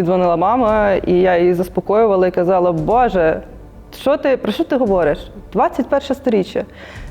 мені дзвонила мама, і я її заспокоювала і казала: Боже, що ти про що ти говориш? 21 сторіччя.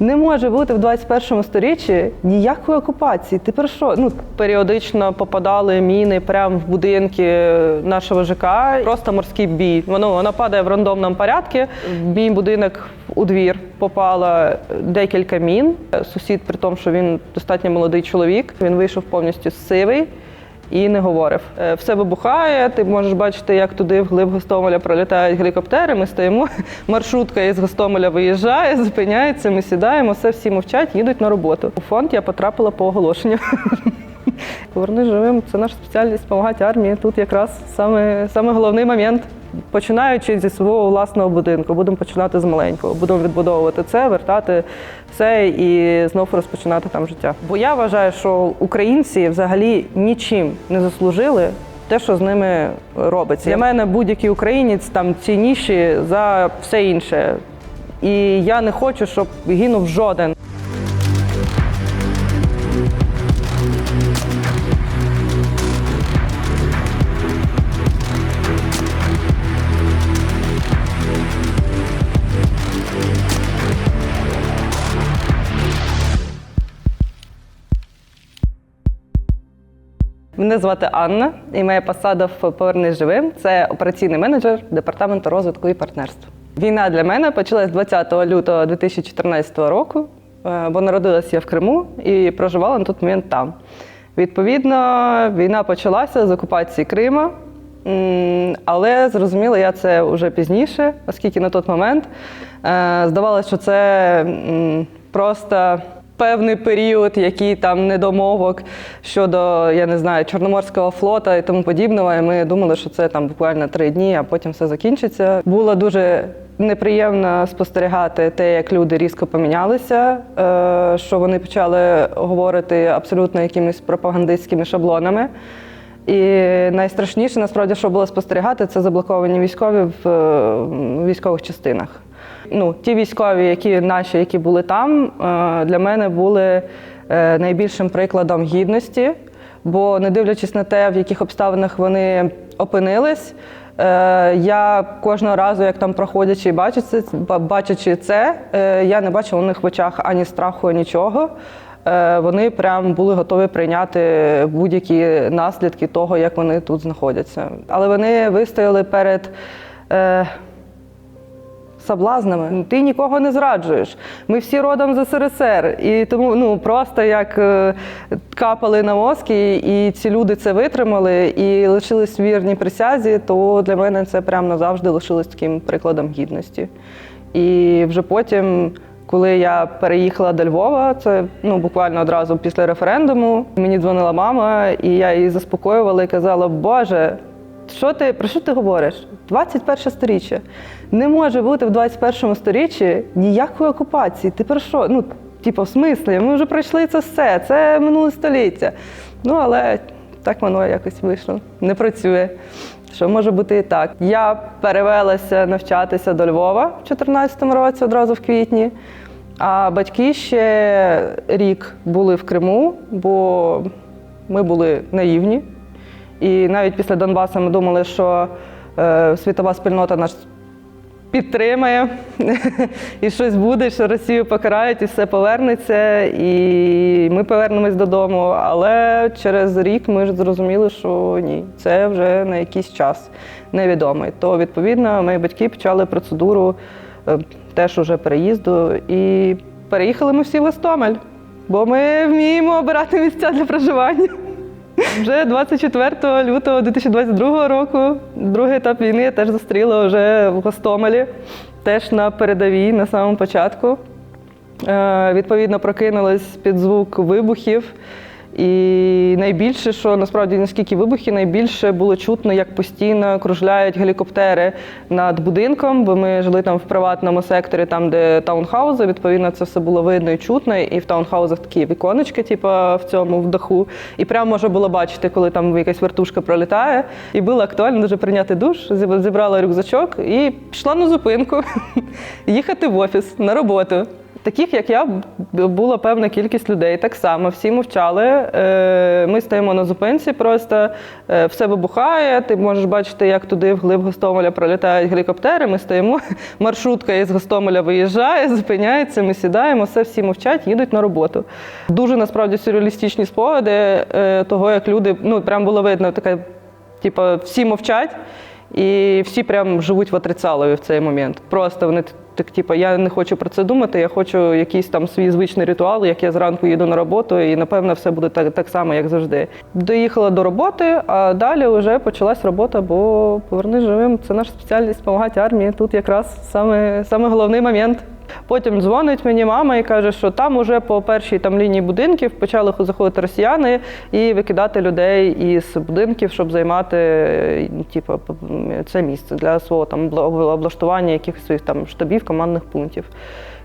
Не може бути в 21 сторіччі ніякої окупації. Ти про що? Ну, періодично попадали міни прямо в будинки нашого ЖК. Просто морський бій. Воно воно падає в рандомному порядку. В мій будинок у двір попало декілька мін. Сусід, при тому, що він достатньо молодий чоловік, він вийшов повністю сивий і не говорив. Е, Все вибухає. Ти можеш бачити, як туди в глиб Гостомеля пролітають гелікоптери. Ми стоїмо. Маршрутка із Гостомеля виїжджає, зупиняється. Ми сідаємо, все всі мовчать, їдуть на роботу. У фонд я потрапила по оголошенню. Поверни живим. Це наша спеціальність допомагати армії. Тут якраз саме, саме головний момент. Починаючи зі свого власного будинку, будемо починати з маленького, будемо відбудовувати це, вертати все і знову розпочинати там життя. Бо я вважаю, що українці взагалі нічим не заслужили те, що з ними робиться. Для мене будь-який українець там цінніший за все інше. І я не хочу, щоб гинув жоден. Мене звати Анна, і моя посада в Повернись живим це операційний менеджер департаменту розвитку і партнерства. Війна для мене почалась 20 лютого 2014 року, е, бо народилася я в Криму і проживала на той момент там. Відповідно, війна почалася з окупації Крима, але зрозуміла я це вже пізніше, оскільки на той момент е, здавалося, що це просто певний період, який там недомовок щодо, я не знаю, Чорноморського флота і тому подібного. І ми думали, що це там буквально три дні, а потім все закінчиться. Було дуже неприємно спостерігати те, як люди різко помінялися, е, що вони почали говорити абсолютно якимись пропагандистськими шаблонами. І найстрашніше, насправді, що було спостерігати, це заблоковані військові в е, військових частинах. Ну, ті військові, які наші, які були там, е, для мене були е, найбільшим прикладом гідності, бо не дивлячись на те, в яких обставинах вони опинились. е, Я кожного разу, як там проходячи і бачачи, це, я не бачила у них в очах ані страху, нічого. Вони прям були готові прийняти будь-які наслідки того, як вони тут знаходяться. Але вони вистояли перед. Соблазнами. Ти нікого не зраджуєш. Ми всі родом з СРСР. І тому ну просто як е, капали на і, і ці люди це витримали і лишились вірні присязі, то для мене це прямо назавжди лишилось таким прикладом гідності. І вже потім, коли я переїхала до Львова, це ну буквально одразу після референдуму, мені дзвонила мама, і я її заспокоювала і казала: Боже. Що ти про що ти говориш? 21 сторіччя. Не може бути в 21 сторіччі ніякої окупації. Ти про що? Ну, типу, в смислі, ми вже пройшли це все, це минуле століття. Ну, але так воно якось вийшло. Не працює. Що може бути і так. Я перевелася навчатися до Львова в 2014 році, одразу в квітні. А батьки ще рік були в Криму, бо ми були наївні. І навіть після Донбасу ми думали, що е, світова спільнота нас підтримає і щось буде, що Росію покарають і все повернеться, і ми повернемось додому. Але через рік ми ж зрозуміли, що ні, це вже на якийсь час невідомий. То відповідно мої батьки почали процедуру е, теж уже переїзду і переїхали ми всі в Гостомель, бо ми вміємо обирати місця для проживання. Вже 24 лютого 2022 року, другий етап війни я теж зустріла вже в Гостомелі, теж на передовій, на самому початку. Е, відповідно, прокинулась під звук вибухів. І найбільше, що насправді наскільки вибухи, найбільше було чутно, як постійно кружляють гелікоптери над будинком, бо ми жили там в приватному секторі, там де таунхаузи. Відповідно, це все було видно і чутно. І в таунхаузах такі віконечки, типу, в цьому в даху. І прямо можна було бачити, коли там якась вертушка пролітає. І було актуально дуже прийняти душ, зіб- зібрала рюкзачок і пішла на зупинку їхати в офіс на роботу. Таких, як я, була певна кількість людей. Так само всі мовчали. Е, Ми стоїмо на зупинці, просто е, все вибухає. Ти можеш бачити, як туди вглиб Гостомеля пролітають гелікоптери. Ми стоїмо, маршрутка із Гостомеля виїжджає, зупиняється, ми сідаємо, все, всі мовчать, їдуть на роботу. Дуже насправді сюрреалістичні спогади е, того, як люди, ну прям було видно, така, типу, всі мовчать. І всі прям живуть в отрицалові в цей момент. Просто вони так, типу, я не хочу про це думати, я хочу якийсь там свій звичний ритуал, як я зранку їду на роботу, і напевно все буде так, так само, як завжди. Доїхала до роботи, а далі вже почалась робота, бо повернись живим. Це наша спеціальність допомагати армії. Тут якраз саме, саме головний момент. Потім дзвонить мені мама і каже, що там уже по першій там лінії будинків почали заходити росіяни і викидати людей із будинків, щоб займати е, типу, це місце для свого там обла- облаштування якихось своїх там штабів, командних пунктів.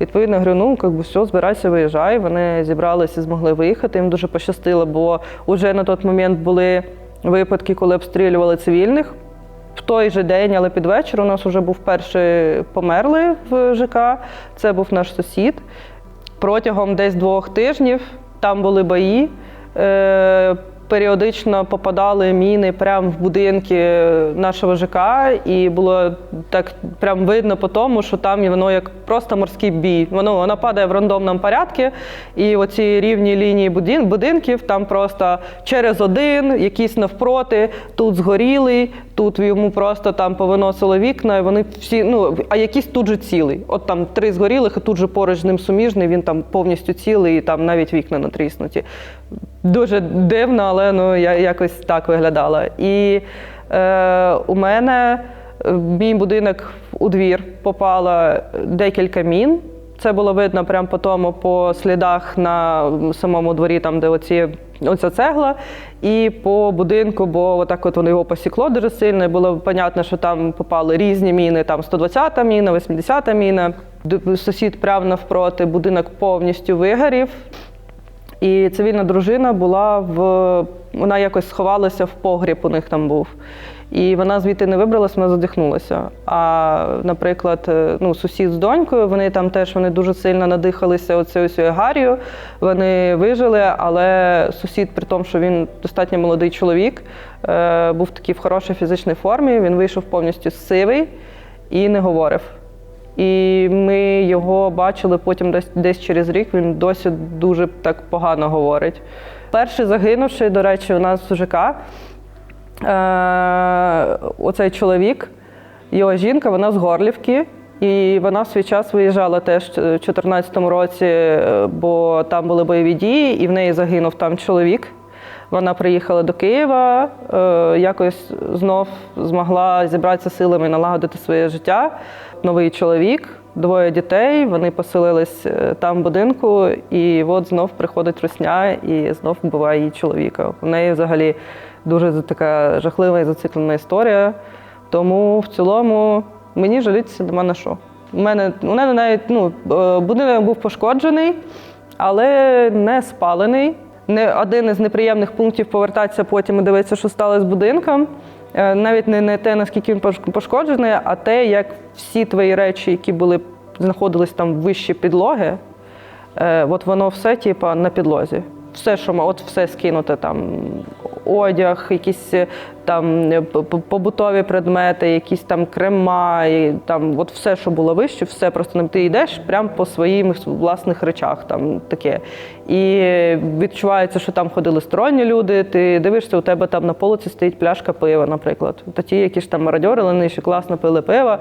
Відповідно, говорю, ну як би все, збирайся, виїжджай. Вони зібралися, змогли виїхати. Їм дуже пощастило, бо вже на той момент були випадки, коли обстрілювали цивільних. В той же день, але під вечір, у нас вже був перший померлий в ЖК. Це був наш сусід. Протягом десь двох тижнів там були бої. Періодично попадали міни прямо в будинки нашого ЖК, і було так прям видно по тому, що там воно як просто морський бій. Воно воно падає в рандомному порядку, і оці рівні лінії будин- будинків там просто через один, якісь навпроти, тут згорілий, тут йому просто там повиносило вікна, і вони всі, ну а якісь тут же цілий. От там три згорілих, і тут же поруч з ним суміжний, він там повністю цілий, і там навіть вікна натріснуті. Дуже дивно, але ну я якось так виглядала. І е, у мене в мій будинок у двір попало декілька мін. Це було видно прямо по тому, по слідах на самому дворі, там, де оці, оця цегла, і по будинку, бо отак от воно його посікло дуже сильно. І було понятно, що там попали різні міни, там 120-та міна, 80-та міна. Сусід прямо навпроти, будинок повністю вигорів. І цивільна дружина була в вона якось сховалася в погріб, у них там був. І вона звідти не вибралась, вона задихнулася. А, наприклад, е, ну, сусід з донькою, вони там теж вони дуже сильно надихалися оцею гарію. Вони вижили, але сусід, при тому, що він достатньо молодий чоловік, е, був такий в хорошій фізичній формі. Він вийшов повністю сивий і не говорив. І ми його бачили потім десь, десь через рік. Він досі дуже так погано говорить. Перший загинувший, до речі, у нас в ЖК. Е, оцей чоловік, його жінка, вона з Горлівки. І вона в свій час виїжджала теж в 2014 році, е, бо там були бойові дії, і в неї загинув там чоловік. Вона приїхала до Києва, е, якось знов змогла зібратися силами налагодити своє життя. Новий чоловік, двоє дітей. Вони поселились е, там в будинку, і от знов приходить русня і знов вбиває її чоловіка. У неї взагалі дуже така жахлива і зациклена історія. Тому в цілому мені жалітися нема на що. У мене, у мене навіть ну, е, будинок був пошкоджений, але не спалений. Не один із неприємних пунктів повертатися потім і дивитися, що стало з будинком. Е, Навіть не, не те, наскільки він пош- пошкоджений, а те, як всі твої речі, які були знаходились там вищі підлоги, е, от воно все, типа, на підлозі. Все, що от все скинуте там. Одяг, якісь е, там е, побутові предмети, якісь там крема, і, там от все, що було вище, все просто ти йдеш прямо по своїм власних речах. Там таке. І відчувається, що там ходили сторонні люди. Ти дивишся, у тебе там на полиці стоїть пляшка пива, наприклад. Та ті, які ж там мародьори, вони ще класно пили пиво,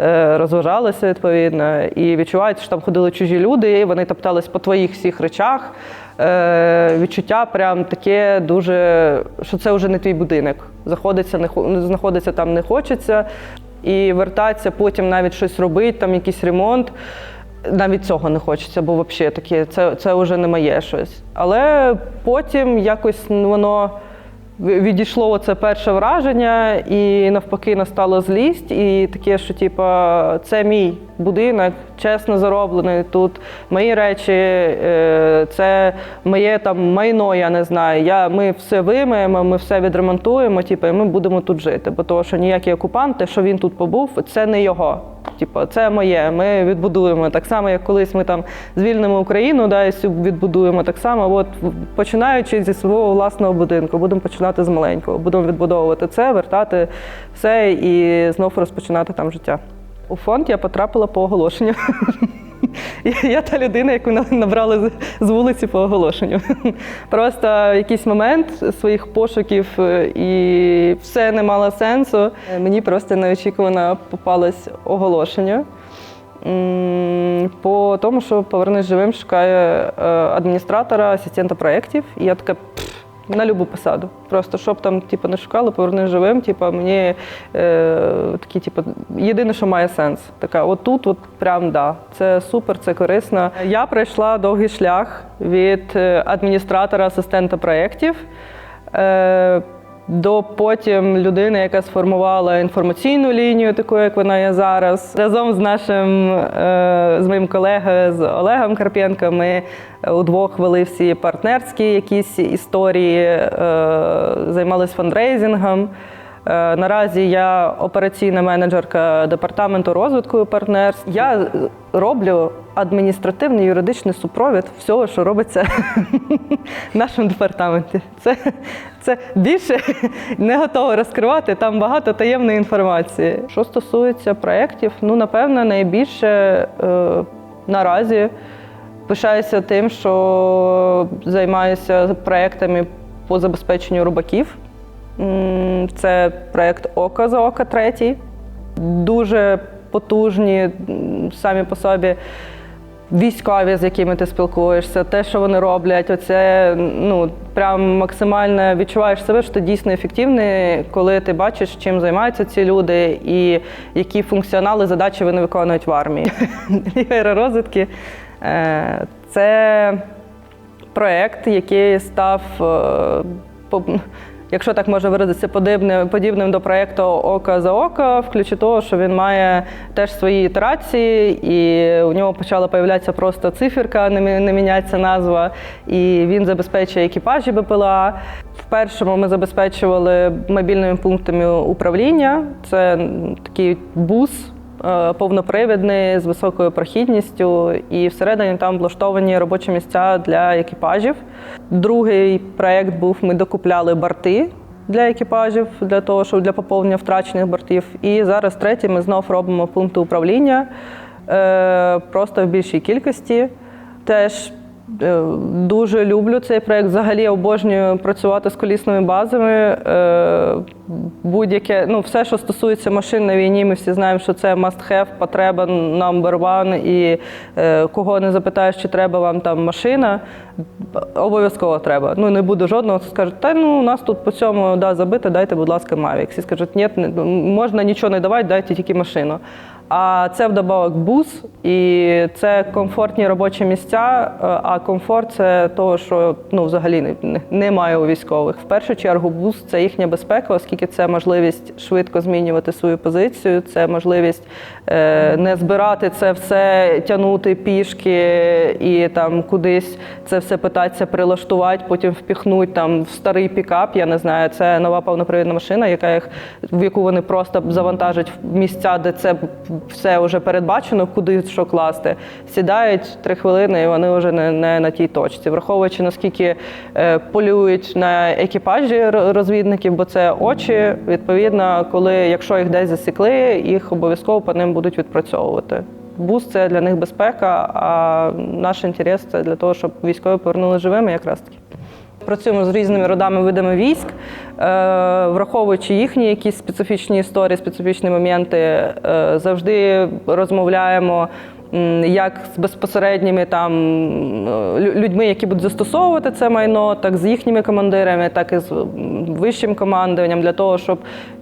е, розважалися відповідно. І відчувається, що там ходили чужі люди, і вони топтались по твоїх всіх речах. Е, відчуття прям таке дуже, що це вже не твій будинок. Заходиться, не хо- знаходиться там не хочеться. І вертатися потім навіть щось робити, там якийсь ремонт. Навіть цього не хочеться, бо взагалі таке, це, це вже не моє щось. Але потім якось воно відійшло оце перше враження, і навпаки настала злість, і таке, що типа, це мій будинок, чесно зароблений. Тут мої речі, е, це моє там майно, я не знаю. Я, ми все вимиємо, ми все відремонтуємо, типу, і ми будемо тут жити. Бо того, що ніякі окупанти, що він тут побув, це не його. Типу, це моє, ми відбудуємо. Так само, як колись ми там звільнимо Україну, да, і відбудуємо так само. От починаючи зі свого власного будинку, будемо починати з маленького, будемо відбудовувати це, вертати все і знов розпочинати там життя. У фонд я потрапила по оголошенню. Я, та людина, яку набрали з- вулиці по оголошенню. Просто в якийсь момент своїх пошуків е, і все не мало сенсу. Е, Мені просто неочікувано попалось оголошення. По тому, що повернись живим шукає е, адміністратора, асистента проєктів. І я така «Пф, на любу посаду. Просто щоб там типу, не шукали, поверни живим. Типу, мені е, такі, типу, єдине, що має сенс. Така, отут, от прям да. Це супер, це корисно. Я пройшла довгий шлях від е, адміністратора, асистента проєктів. Е, до потім людини, яка сформувала інформаційну лінію, таку як вона є зараз. Разом з нашим е, з моїм колегою з Олегом Карпенко ми удвох вели всі партнерські якісь історії, е, займалися фандрейзингом. Е, Наразі я операційна менеджерка департаменту розвитку партнерств. Я роблю адміністративний юридичний супровід всього, що робиться в нашому департаменті. Це, це більше не готова розкривати. Там багато таємної інформації. Що стосується проєктів, ну напевно, найбільше е, наразі пишаюся тим, що займаюся проєктами по забезпеченню рубаків. Це проєкт Око за око третій. Дуже потужні самі по собі військові, з якими ти спілкуєшся, те, що вони роблять, оце ну прям максимально відчуваєш себе, що ти дійсно ефективний, коли ти бачиш, чим займаються ці люди і які функціонали, задачі вони виконують в армії. Ліга розвідки е, це проєкт, який став, е, якщо так можна виразитися, подібним, подібним до проєкту Око за око, в ключі того, що він має теж свої ітерації, і у нього почала появлятися просто циферка, не, не міняється назва, і він забезпечує екіпажі БПЛА. В першому ми забезпечували мобільними пунктами управління. Це такий бус повнопривідний з високою прохідністю, і всередині там влаштовані робочі місця для екіпажів. Другий проєкт був: ми докупляли борти для екіпажів для того, щоб для поповнення втрачених бортів. І зараз третій ми знов робимо пункти управління е, просто в більшій кількості. Теж е, дуже люблю цей проєкт. Взагалі обожнюю працювати з колісними базами. Е, Будь-яке, ну все, що стосується машин на війні, ми всі знаємо, що це must have, потреба number one. І е, кого не запитаєш, чи треба вам там машина, обов'язково треба. Ну не буде жодного, скаже, та ну у нас тут по цьому да, забито, дайте, будь ласка, Mavic. Всі скажуть, ні, можна нічого не давати, дайте тільки машину. А це вдобавок бус, і це комфортні робочі місця. е, А комфорт це того, що ну взагалі не- не- немає у військових. В першу чергу, бус це їхня безпека, оскільки це можливість швидко змінювати свою позицію, це можливість е, не збирати це все, тягнути пішки і там кудись це все питатися прилаштувати, потім впіхнути там в старий пікап. Я не знаю, це нова повнопривідна машина, яка їх в яку вони просто завантажать в місця, де це все вже передбачено, куди що класти. Сідають три хвилини, і вони вже не, не на тій точці. Враховуючи наскільки е, полюють на екіпажі розвідників, бо це очі. Відповідно, коли якщо їх десь засікли, їх обов'язково по ним будуть відпрацьовувати. Бус це для них безпека, а наш інтерес це для того, щоб військові повернули живими якраз таки. Працюємо з різними родами видами військ, враховуючи їхні якісь специфічні історії, специфічні моменти, е, завжди розмовляємо. Як з безпосередніми там е, людьми, які будуть застосовувати це майно, так з їхніми командирами, так і з вищим командуванням, для того, щоб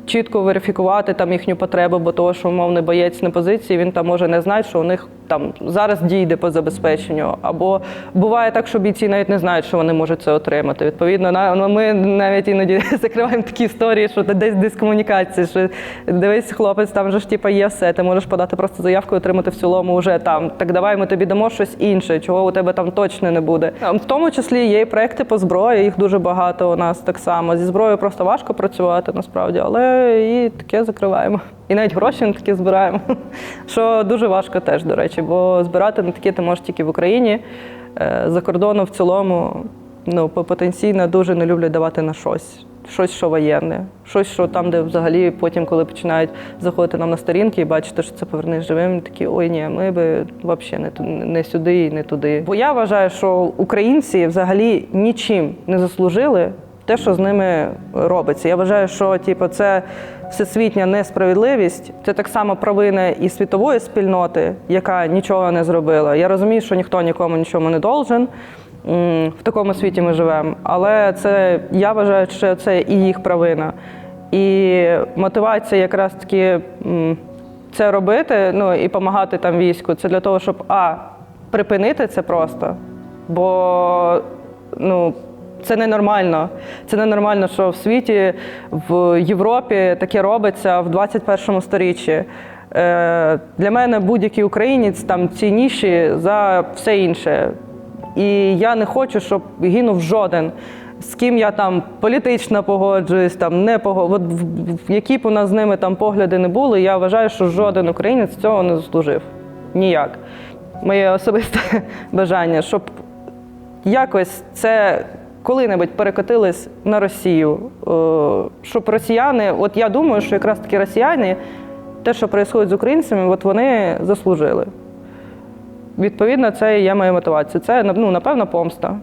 чітко верифікувати там їхню потребу, бо того, що умовний боєць на позиції, він там може не знати, що у них там зараз дійде по забезпеченню. Або буває так, що бійці навіть не знають, що вони можуть це отримати. Відповідно, на ми навіть іноді закриваємо такі історії, що ти десь дискомунікація, що дивись, хлопець, там же ж типа є все. Ти можеш подати просто заявку і отримати в цілому вже там. Так давай ми тобі дамо щось інше, чого у тебе там точно не буде. В тому числі є і проекти по зброї, їх дуже багато у нас так само. Зі зброєю просто важко працювати насправді, але і таке закриваємо. І навіть гроші на таке збираємо. Що дуже важко теж, до речі, бо збирати на таке ти можеш тільки в Україні. Е, За кордоном в цілому ну, потенційно дуже не люблять давати на щось. Щось, що воєнне, щось, що там, де взагалі потім, коли починають заходити нам на сторінки і бачити, що це повернись живим, такі ой, ні, ми би взагалі не, не сюди і не туди. Бо я вважаю, що українці взагалі нічим не заслужили те, що з ними робиться. Я вважаю, що типу, це всесвітня несправедливість. Це так само провина і світової спільноти, яка нічого не зробила. Я розумію, що ніхто нікому нічого не должен. В такому світі ми живемо. Але це я вважаю, що це і їх провина. І мотивація якраз таки це робити, ну і допомагати там війську. Це для того, щоб а припинити це просто. Бо ну, це ненормально. Це ненормально, що в світі, в Європі таке робиться в 21 сторіччі. Е, Для мене будь-який українець там цінніші за все інше. І я не хочу, щоб гинув жоден. З ким я там політично погоджуюсь, там не пого... От в, в- які б у нас з ними там погляди не були, я вважаю, що жоден українець цього не заслужив. Ніяк. Моє особисте бажання, щоб якось це коли-небудь перекотились на Росію. Е, Щоб росіяни, от я думаю, що якраз таки росіяни, те, що відбувається з українцями, от вони заслужили. Відповідно, це і є моя мотивація. Це ну, напевно помста.